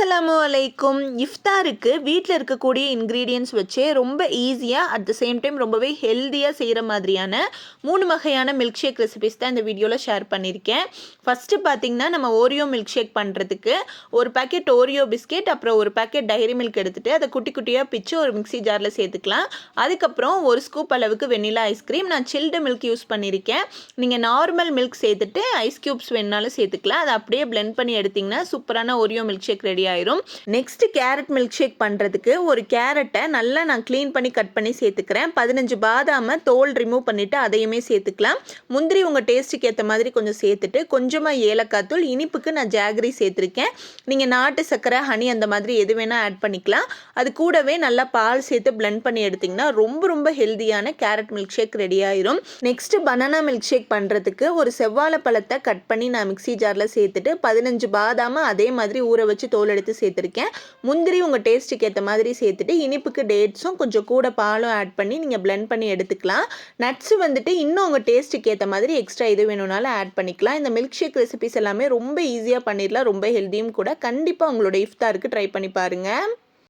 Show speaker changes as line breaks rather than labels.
அஸ்ஸலாமு அலைக்கும். இஃப்தாருக்கு வீட்டில் இருக்கக்கூடிய இன்க்ரீடியன்ஸ் வச்சே ரொம்ப ஈஸியாக அட் த சேம் டைம் ரொம்பவே ஹெல்த்தியாக செய்கிற மாதிரியான மூணு வகையான மில்க் ஷேக் ரெசிபிஸ் தான் இந்த வீடியோவில் ஷேர் பண்ணியிருக்கேன் ஃபஸ்ட்டு பார்த்தீங்கன்னா நம்ம ஓரியோ மில்க் ஷேக் பண்ணுறதுக்கு ஒரு பேக்கெட் ஓரியோ பிஸ்கெட் அப்புறம் ஒரு பேக்கெட் டைரி மில்க் எடுத்துகிட்டு அதை குட்டி குட்டியாக பிச்சு ஒரு மிக்ஸி ஜாரில் சேர்த்துக்கலாம். அதுக்கப்புறம் ஒரு ஸ்கூப் அளவுக்கு வெண்ணிலா ஐஸ்கிரீம் நான் சில்டு மில்க் யூஸ் பண்ணியிருக்கேன் நீங்கள் நார்மல் மில்க் சேர்த்துட்டு ஐஸ் க்யூப்ஸ் வேணுனாலும் சேர்த்துக்கலாம். அதை அப்படியே பிளெண்ட் பண்ணி எடுத்திங்கன்னா சூப்பரான ஓரியோ மில்க் ஷேக் ரெடி ஆயிரும். நெக்ஸ்ட் கேரட் மில்க் ஷேக் பண்ணுறதுக்கு ஒரு கேரட்டை நல்லா நான் க்ளீன் பண்ணி கட் பண்ணி சேர்த்துக்கிறேன். பதினஞ்சு பாதாமை தோல் ரிமூவ் பண்ணிவிட்டு அதையுமே சேர்த்துக்கலாம். முந்திரி உங்கள் டேஸ்ட்டுக்கு ஏற்ற மாதிரி கொஞ்சம் சேர்த்துட்டு கொஞ்சமாக ஏலக்காய் தூள் இனிப்புக்கு நான் ஜாகரி சேர்த்துருக்கேன். நீங்கள் நாட்டு சர்க்கரை ஹனி அந்த மாதிரி எது வேணால் ஆட் பண்ணிக்கலாம். அது கூடவே நல்லா பால் சேர்த்து பிளெண்ட் பண்ணி எடுத்திங்கன்னா ரொம்ப ரொம்ப ஹெல்தியான கேரட் மில்க் ஷேக் ரெடி ஆயிரும். நெக்ஸ்ட் பனானா மில்க் ஷேக் பண்ணுறதுக்கு ஒரு செவ்வாழை பழத்தை கட் பண்ணி நான் மிக்சி ஜாரில் சேர்த்துட்டு பதினஞ்சு பாதாமை அதே மாதிரி ஊற வச்சு தோல் எடுத்து சேர்த்துருக்கேன். முந்திரி உங்கள் டேஸ்ட்டுக்கு ஏற்ற மாதிரி சேர்த்துட்டு இனிப்புக்கு டேட்ஸும் கொஞ்சம் கூட பாலும் ஆட் பண்ணி நீங்கள் பிளெண்ட் பண்ணி எடுத்துக்கலாம். நட்ஸு வந்துட்டு இன்னும் உங்கள் டேஸ்ட்டுக்கு ஏற்ற மாதிரி எக்ஸ்ட்ரா எது வேணும்னாலும் ஆட் பண்ணிக்கலாம். இந்த மில்க் ஷேக் ரெசிபிஸ் எல்லாமே ரொம்ப ஈஸியாக பண்ணிடலாம் ரொம்ப ஹெல்த்தியும் கூட. கண்டிப்பாக உங்களோட இஃப்தாருக்கு ட்ரை பண்ணி பாருங்கள்